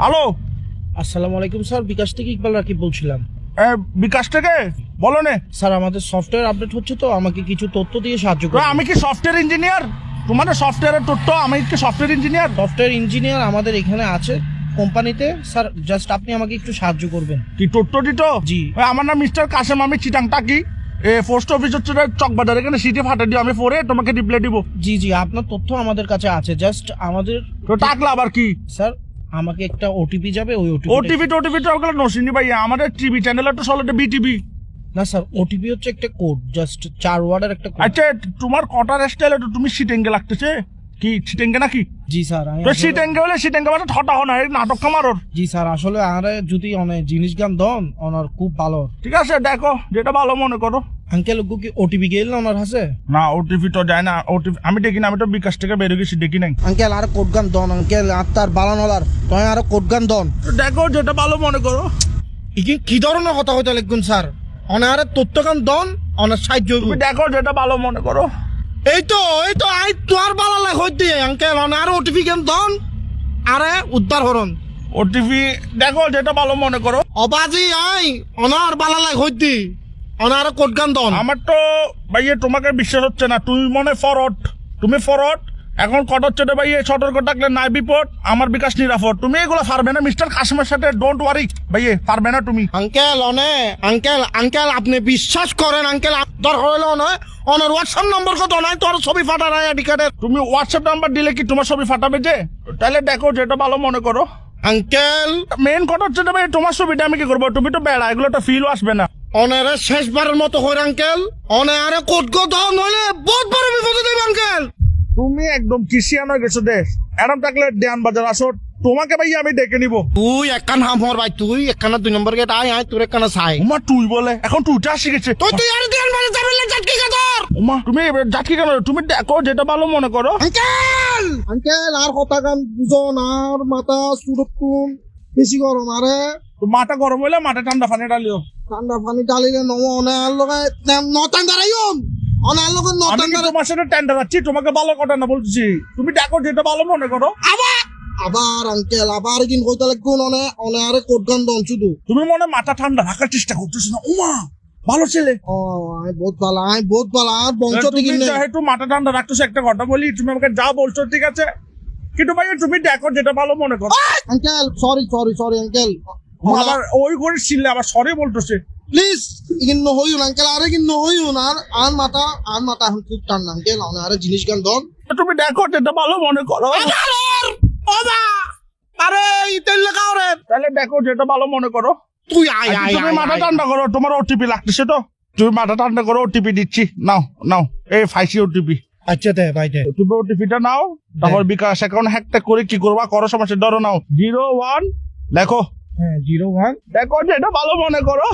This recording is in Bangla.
হ্যালো? আসসালামু আলাইকুম স্যার বিকাশ থেকে ইকবাল রাকিব বলছিলাম। বিকাশ থেকে? বলো নে। স্যার আমাদের সফটওয়্যার আপডেট হচ্ছে তো আমাকে কিছু তথ্য দিয়ে সাহায্য তো করুন আমি কি সফটওয়্যার ইঞ্জিনিয়ার? তোমার সফটওয়্যারের তথ্য আমি কি সফটওয়্যার ইঞ্জিনিয়ার? সফটওয়্যার ইঞ্জিনিয়ার আমাদের এখানে আছে কোম্পানিতে। স্যার জাস্ট আপনি আমাকে একটু সাহায্য করবেন। কি তথ্য দিত? জি। আমার নাম মিস্টার কাশেম আমি চিটাং টাকি এ পোস্ট অফিস হচ্ছে চকবাজার এখানে সিটি ফাটা দিও আমি পরে তোমাকে রিপ্লাই দিব। জি জি আপনার তথ্য আমাদের কাছে আছে জাস্ট আমাদের তো টাকলা আবার কি? স্যার আমাকে একটা ওটিপি যাবে ওই ওটিপি ওটিপি ওটিপি তো ওগুলো নসিনি ভাই আমাদের টিভি চ্যানেল একটা সলিড বিটিভি না স্যার ওটিপি হচ্ছে একটা কোড জাস্ট চার ওয়ার্ডের একটা কোড আচ্ছা তোমার কটার স্টাইল একটু তুমি সিটেঙ্গে লাগতেছে কি সিটেঙ্গে নাকি? জি স্যার আমি তো সিটেঙ্গে হলে সিটেঙ্গে মানে ঠটা হো না এই নাটক কামারোর জি স্যার আসলে আরে যদি অনেক জিনিস গান দন ওনার খুব ভালো। ঠিক আছে দেখো যেটা ভালো মনে করো। আঙ্কেল ওগু কি ওটিপি গেল না ওনার হাসে না ওটিভি তো যায় না ওটিভি আমি দেখি না আমি তো বিকাশ থেকে বেরিয়ে গেছি দেখি নাই। আঙ্কেল আর কোড গান দন আঙ্কেল আত্মার বালানলার তুই আর কোড গান দন। দেখো যেটা ভালো মনে করো। ইকি কি ধরনের কথা হইতে লিখুন স্যার? অনারে তথ্য গান দন অনার সাহায্য দেখো যেটা ভালো মনে করো। এই তো এই তো আই তোর বালা লাগ হইতে আঙ্কেল আর ওটিপি গান দন আরে উদ্ধার হরন ওটিপি দেখো যেটা ভালো মনে করো। অবাজি আই অনার বালা লাগ হইতে অনার কোট গান দন আমার তো ভাইয়ে তোমাকে বিশ্বাস হচ্ছে না। তুমি মনে ফরট। তুমি ফরট? এখন কট হচ্ছে রে ভাইয়ে সতর্ক থাকলে নাই বিপদ আমার বিকাশ নিরাপদ। তুমি এগুলো পারবে না মিস্টার কাশিমের সাথে ডোন্ট ওয়ারি ভাইয়ে পারবে না তুমি। আঙ্কেল অনে আঙ্কেল আঙ্কেল আপনি বিশ্বাস করেন আঙ্কেল দরকার হইল নয় অনার হোয়াটসঅ্যাপ নম্বর কত? নাই তোর ছবি ফাটা নাই আইডি কার্ডের তুমি হোয়াটসঅ্যাপ নাম্বার দিলে কি তোমার ছবি ফাটাবে যে? তাহলে দেখো যেটা ভালো মনে করো। আঙ্কেল। মেন কথা হচ্ছে ভাই তোমার ছবিটা আমি কি করব? তুমি তো বেড়া এগুলো তো ফিলও আসবে না। অনারে শেষবারের মতো হইর আঙ্কেল। অনে আরে কোট গো নইলে বহুত বড় তুমি একদম কিসিয়ান হয়ে গেছো দেশ এরম থাকলে দেয়ান বাজার আসো তোমাকে ভাই আমি ডেকে নিব। তুই একখান হাম হর ভাই তুই একখানা দুই নম্বর গেট আয় আয় তোর একখানা সাই উমা তুই বলে এখন তুইটা শিখেছে। তুই তুই আর দিন মানে যাবে না জাটকি কা তোর উমা তুমি যাচ্ছি কেন? তুমি দেখো যেটা ভালো মনে করো। আঙ্কেল! আঙ্কেল আর কথা গান বুঝন আর মাথা সুরতুন বেশি গরম আরে। মাথা গরম হইলে মাথা ঠান্ডা পানি ডালিও ঠান্ডা পানি ডালিলে নম অনে আর লগে নতান দাঁড়াইম তোমার সাথে টেন্ডার আছি? তোমাকে ভালো কথা না বলছি তুমি দেখো যেটা ভালো মনে করো। আবার? আবার আঙ্কেল আবার কিন কইতে লাগুন অনে অনে আরে কোট গান দন শুধু। তুমি মনে মাথা ঠান্ডা রাখার চেষ্টা করতেছো না? উমা ভালো ছেলে। ও আই বহুত ভালো আই বহুত ভালো আর বংশ থেকে যেহেতু মাথা ঠান্ডা রাখতেছো একটা কথা বলি তুমি আমাকে যা বলছো ঠিক আছে? কিন্তু ভাই তুমি দেখো যেটা ভালো মনে করো। Uncle sorry sorry sorry uncle আবার ওই করে ছিলে আবার সরে বলতেছে। প্লিজ ইগিন নহইউন আঙ্কেল আরে মাথা মাথা এখন খুব আঙ্কেল। অনে আরে জিনিস গান দন তুমি দেখো যেটা ভালো মনে করো। ওবা আরে ইতেল লাগাও রে। তাহলে দেখো যেটা ভালো মনে করো। তুই আয় আচ্ছা, আয় তুমি মাথা। ঠান্ডা করো তোমার ওটিপি লাগতেছে তো? তুমি মাথা ঠান্ডা করো ওটিপি দিচ্ছি। নাও নাও। এই ফাইসি ওটিপি আচ্ছা দে ভাই দে। তুমি ওটিপিটা নাও তারপর বিকাশ অ্যাকাউন্ট হ্যাকটা করে কি করবা করো সমস্যা ধরো নাও। জিরো ওয়ান দেখো। হ্যাঁ জিরো ওয়ান। দেখো যেটা ভালো মনে করো।